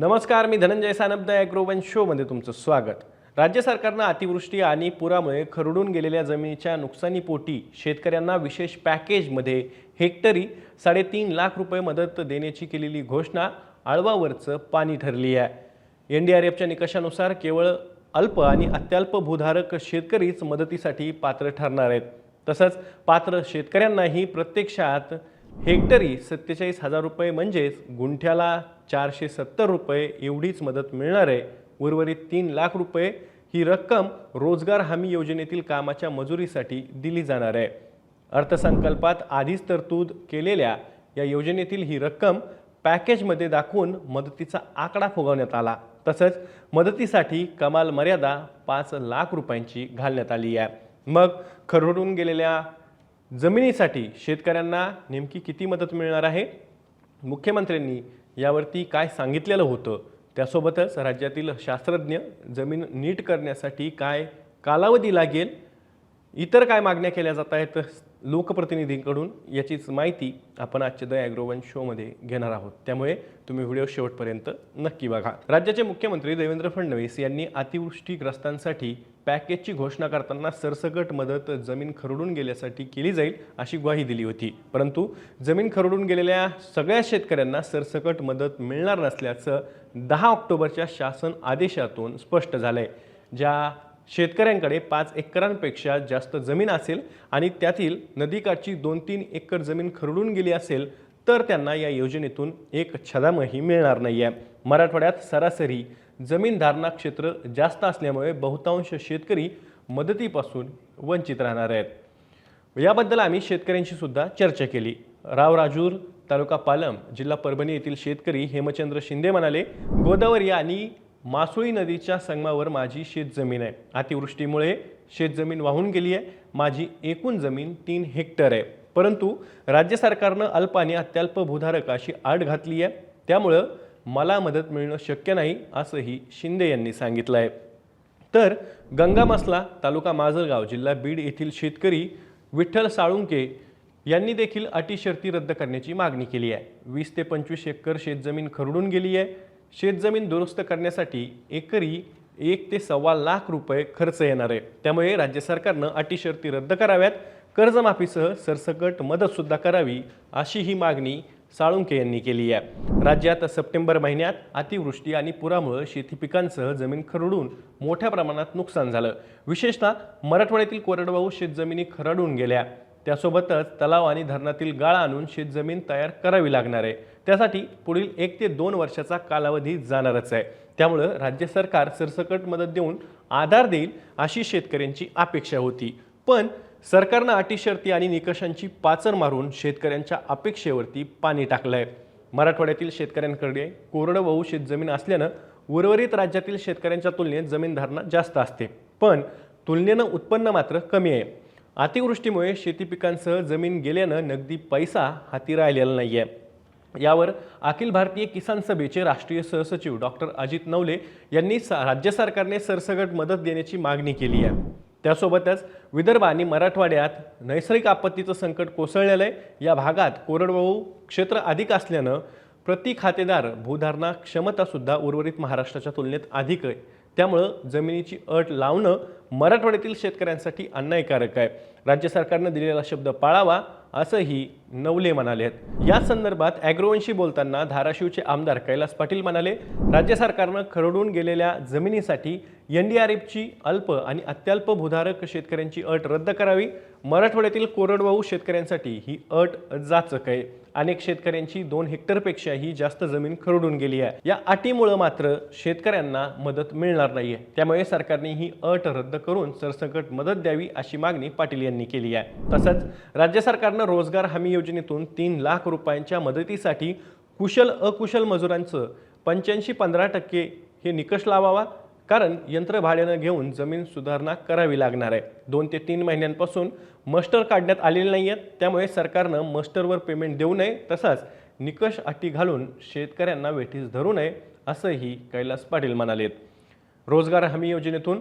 नमस्कार मी धनंजय सानपदा ॲग्रोवन शोमध्ये तुमचं स्वागत. राज्य सरकारनं अतिवृष्टी आणि पुरामुळे खरडून गेलेल्या जमिनीच्या नुकसानीपोटी शेतकऱ्यांना विशेष पॅकेजमध्ये हेक्टरी साडेतीन लाख रुपये मदत देण्याची केलेली घोषणा आळवावरचं पाणी ठरली आहे. एन डी आर एफच्या निकषानुसार केवळ अल्प आणि अत्यल्प भूधारक शेतकरीच मदतीसाठी पात्र ठरणार आहेत. तसंच पात्र शेतकऱ्यांनाही प्रत्यक्षात हेक्टरी सत्तेचाळीस हजार रुपये म्हणजेच गुंठ्याला चारशे सत्तर रुपये एवढीच मदत मिळणार आहे उर्वरित तीन लाख रुपये ही रक्कम रोजगार हमी योजनेतील कामाच्या मजुरीसाठी दिली जाणार आहे. अर्थसंकल्पात आधीच तरतूद केलेल्या या योजनेतील ही रक्कम पॅकेजमध्ये दाखवून मदतीचा आकडा फुगवण्यात आला. तसंच मदतीसाठी कमाल मर्यादा पाच लाख रुपयांची घालण्यात आली आहे. मग खरडून गेलेल्या जमिनीसाठी शेतकऱ्यांना नेमकी किती मदत मिळणार आहे? मुख्यमंत्र्यांनी यावरती काय सांगितलेलं होतं? त्यासोबतच राज्यातील शास्त्रज्ञ जमीन नीट करण्यासाठी काय कालावधी लागेल? इतर काय मागण्या केल्या जात आहेत? लोकप्रतिनिधींकडून याचीच माहिती आपण आजच्या द ॲग्रोवन शोमध्ये घेणार आहोत. त्यामुळे तुम्ही व्हिडिओ शेवटपर्यंत नक्की बघा. राज्याचे मुख्यमंत्री देवेंद्र फडणवीस यांनी अतिवृष्टीग्रस्तांसाठी पॅकेजची घोषणा करताना सरसकट मदत जमीन खरडून गेल्यासाठी केली जाईल अशी ग्वाही दिली होती. परंतु जमीन खरडून गेलेल्या सगळ्या शेतकऱ्यांना सरसकट मदत मिळणार नसल्याचं दहा ऑक्टोबरच्या शासन आदेशातून स्पष्ट झालंय. ज्या शेतकऱ्यांकडे पाच एकरांपेक्षा जास्त जमीन असेल आणि त्यातील नदीकाठची दोन तीन एकर जमीन खरडून गेली असेल तर त्यांना या योजनेतून एक छदामही मिळणार नाही आहे मराठवाड्यात सरासरी जमीन धारणा क्षेत्र जास्त असल्यामुळे बहुतांश शेतकरी मदतीपासून वंचित राहणार आहेत. याबद्दल आम्ही शेतकऱ्यांशी सुद्धा चर्चा केली. रावराजूर तालुका पालम जिल्हा परभणी येथील शेतकरी हेमचंद्र शिंदे म्हणाले गोदावरी आणि मासुळी नदीच्या संगमावर माझी शेतजमीन आहे. अतिवृष्टीमुळे शेतजमीन वाहून गेली आहे. माझी एकूण जमीन तीन हेक्टर आहे. परंतु राज्य सरकारनं अल्प आणि अत्यल्प भूधारक अशी आड घातली आहे. त्यामुळं मला मदत मिळणं शक्य नाही असंही शिंदे यांनी सांगितलं आहे तर गंगामासला तालुका माजलगाव जिल्हा बीड येथील शेतकरी विठ्ठल साळुंके यांनी देखील अटी शर्ती रद्द करण्याची मागणी केली आहे. वीस ते पंचवीस एकर शेतजमीन खरडून गेली आहे. शेतजमीन दुरुस्त करण्यासाठी एकरी एक ते सव्वा लाख रुपये खर्च येणार आहे. त्यामुळे राज्य सरकारनं अटी शर्ती रद्द कराव्यात. कर्जमाफीसह सरसकट मदतसुद्धा करावी अशी ही मागणी साळुंके यांनी केली आहे. राज्यात सप्टेंबर महिन्यात अतिवृष्टी आणि पुरामुळे शेती पिकांसह जमीन खरडून मोठ्या प्रमाणात नुकसान झालं. विशेषतः मराठवाड्यातील कोरडवाहू शेतजमिनी खरडून गेल्या. त्यासोबतच तलाव आणि धरणातील गाळ आणून शेतजमीन तयार करावी लागणार आहे. त्यासाठी पुढील एक ते दोन वर्षाचा कालावधी जाणारच आहे. त्यामुळं राज्य सरकार सरसकट मदत देऊन आधार देईल अशी शेतकऱ्यांची अपेक्षा होती. पण सरकारनं अटी शर्ती आणि निकषांची पाचर मारून शेतकऱ्यांच्या अपेक्षेवरती पाणी टाकलं आहे मराठवाड्यातील शेतकऱ्यांकडे कोरडवाहू शेतजमीन असल्यानं उर्वरित राज्यातील शेतकऱ्यांच्या तुलनेत जमीन धारणा जास्त असते. पण तुलनेनं उत्पन्न मात्र कमी आहे. अतिवृष्टीमुळे शेती पिकांसह जमीन गेल्यानं नगदी पैसा हाती राहिलेला नाही आहे यावर अखिल भारतीय किसान सभेचे राष्ट्रीय सहसचिव डॉक्टर अजित नवले यांनी सा- राज्य सरकारने सरसगट मदत देण्याची मागणी केली आहे. त्यासोबतच विदर्भ आणि मराठवाड्यात नैसर्गिक आपत्तीचं संकट कोसळलेलं आहे. या भागात कोरडवाहू क्षेत्र अधिक असल्यानं प्रति खातेदार भूधारणा क्षमतासुद्धा उर्वरित महाराष्ट्राच्या तुलनेत अधिक आहे. त्यामुळं जमिनीची अट लावणं मराठवाड्यातील शेतकऱ्यांसाठी अन्यायकारक आहे. राज्य सरकारनं दिलेला शब्द पाळावा असंही नवले म्हणाले आहेत. या संदर्भात ॲग्रोवनशी बोलताना धाराशिवचे आमदार कैलास पाटील म्हणाले राज्य सरकारनं खरडून गेलेल्या जमिनीसाठी एन डी आर एफची अल्प आणि अत्यल्प भूधारक शेतकऱ्यांची अट रद्द करावी. मराठवाड्यातील कोरडवाहू शेतकऱ्यांसाठी ही अट जाचक आहे. अनेक शेतकऱ्यांची दोन हेक्टरपेक्षाही जास्त जमीन खरडून गेली आहे. या अटीमुळं मात्र शेतकऱ्यांना मदत मिळणार नाहीये. त्यामुळे सरकारने ही अट रद्द करून सरसकट मदत द्यावी अशी मागणी पाटील यांनी केली आहे. तसंच राज्य सरकारनं रोजगार हमी योजनेतून तीन लाख रुपयांच्या मदतीसाठी कुशल अकुशल मजुरांचं पंच्याऐंशी पंधरा टक्के हे निकष लावावा कारण यंत्र भाड्यानं घेऊन जमीन सुधारणा करावी लागणार आहे. दोन ते तीन महिन्यांपासून मस्टर काढण्यात आलेले नाही आहेत त्यामुळे सरकारनं मस्टरवर पेमेंट देऊ नये तसंच निकष अटी घालून शेतकऱ्यांना वेठीस धरू नये असंही कैलास पाटील म्हणालेत. रोजगार हमी योजनेतून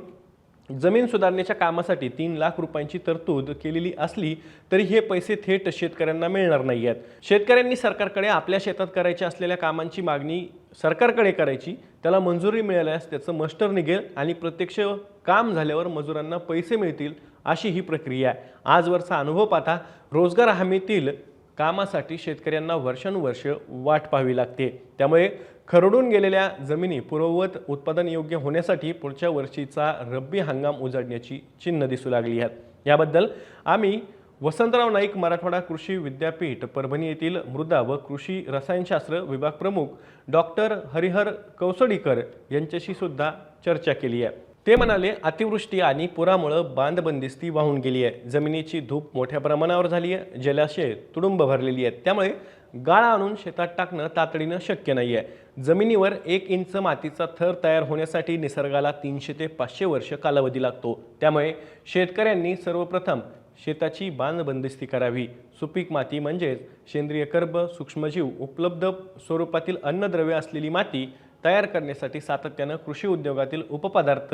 जमीन सुधारणेच्या कामासाठी तीन लाख रुपयांची तरतूद केलेली असली तरी हे पैसे थेट शेतकऱ्यांना मिळणार नाही आहेत शेतकऱ्यांनी सरकारकडे आपल्या शेतात करायच्या असलेल्या कामांची मागणी सरकारकडे करायची त्याला मंजुरी मिळाल्यास त्याचं मस्टर निघेल आणि प्रत्यक्ष काम झाल्यावर मजुरांना पैसे मिळतील अशी ही प्रक्रिया आहे. आजवरचा अनुभव पाहता रोजगार हमीतील कामासाठी शेतकऱ्यांना वर्षानुवर्ष वाट पाहावी लागते. त्यामुळे खरडून गेलेल्या जमिनी पूर्ववत उत्पादन योग्य होण्यासाठी पुढच्या वर्षीचा रब्बी हंगाम उजाडण्याची चिन्ह दिसू लागली आहेत. याबद्दल आम्ही वसंतराव नाईक मराठवाडा कृषी विद्यापीठ परभणी येथील मृदा व कृषी रसायनशास्त्र विभाग प्रमुख डॉक्टर हरिहर कौसडीकर यांच्याशी सुद्धा चर्चा केली आहे. ते म्हणाले अतिवृष्टी आणि पुरामुळं बांधबंदिस्ती वाहून गेली आहे. जमिनीची धूप मोठ्या प्रमाणावर झाली आहे. जलाशय तुडुंब भरलेली आहेत. त्यामुळे गाळ आणून शेतात टाकणं तातडीनं शक्य नाही आहे जमिनीवर एक इंच मातीचा थर तयार होण्यासाठी निसर्गाला तीनशे ते पाचशे वर्ष कालावधी लागतो. त्यामुळे शेतकऱ्यांनी सर्वप्रथम शेताची बांध बंदिस्ती करावी. सुपीक माती म्हणजेच सेंद्रिय कर्ब सूक्ष्मजीव उपलब्ध स्वरूपातील अन्नद्रव्य असलेली माती तयार करण्यासाठी सातत्यानं कृषी उद्योगातील उपपदार्थ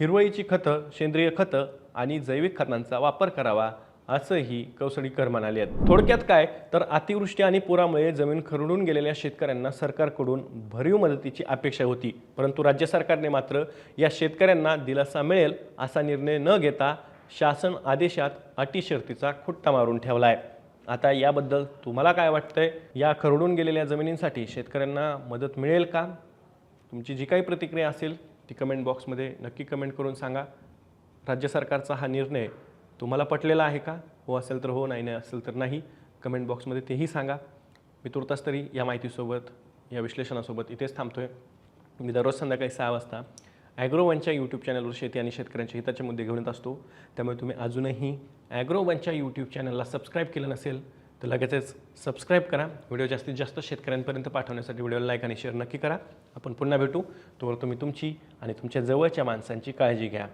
हिरवळीची खतं सेंद्रिय खतं आणि जैविक खतांचा वापर करावा. असंही कौसडीकर म्हणाले आहेत. थोडक्यात काय? तर अतिवृष्टी आणि पुरामुळे जमीन खरडून गेलेल्या शेतकऱ्यांना सरकारकडून भरीव मदतीची अपेक्षा होती. परंतु राज्य सरकारने मात्र या शेतकऱ्यांना दिलासा मिळेल असा निर्णय न घेता शासन आदेशात अटी शर्तीचा खुट्टा मारून ठेवला आहे आता याबद्दल तुम्हाला काय वाटतंय? या खरडून गेलेल्या जमिनींसाठी शेतकऱ्यांना मदत मिळेल का? तुमची जी काही प्रतिक्रिया असेल ती कमेंट बॉक्समध्ये नक्की कमेंट करून सांगा. राज्य सरकारचा हा निर्णय तुम्हाला पटलेला आहे का? हो असेल तर हो नाही नाही असेल तर नाही. कमेंट बॉक्समध्ये तेही सांगा. मी तुर्तास तरी या माहितीसोबत या विश्लेषणासोबत इथेच थांबतोय. मी दररोज संध्याकाळी सहा वाजता ॲग्रो वनच्या यूट्यूब चॅनलवर शेती आणि शेतकऱ्यांच्या हिताचे मुद्दे घेऊन येत असतो. त्यामुळे तुम्ही अजूनही ॲग्रो वनच्या यूट्यूब चॅनलला सबस्क्राईब केलं नसेल तर लगेचच सबस्क्राईब करा. व्हिडिओ जास्तीत जास्त शेतकऱ्यांपर्यंत पाठवण्यासाठी व्हिडिओला लाईक आणि शेअर नक्की करा. आपण पुन्हा भेटू. तोवर तुम्ही तुमची आणि तुमच्या जवळच्या माणसांची काळजी घ्या.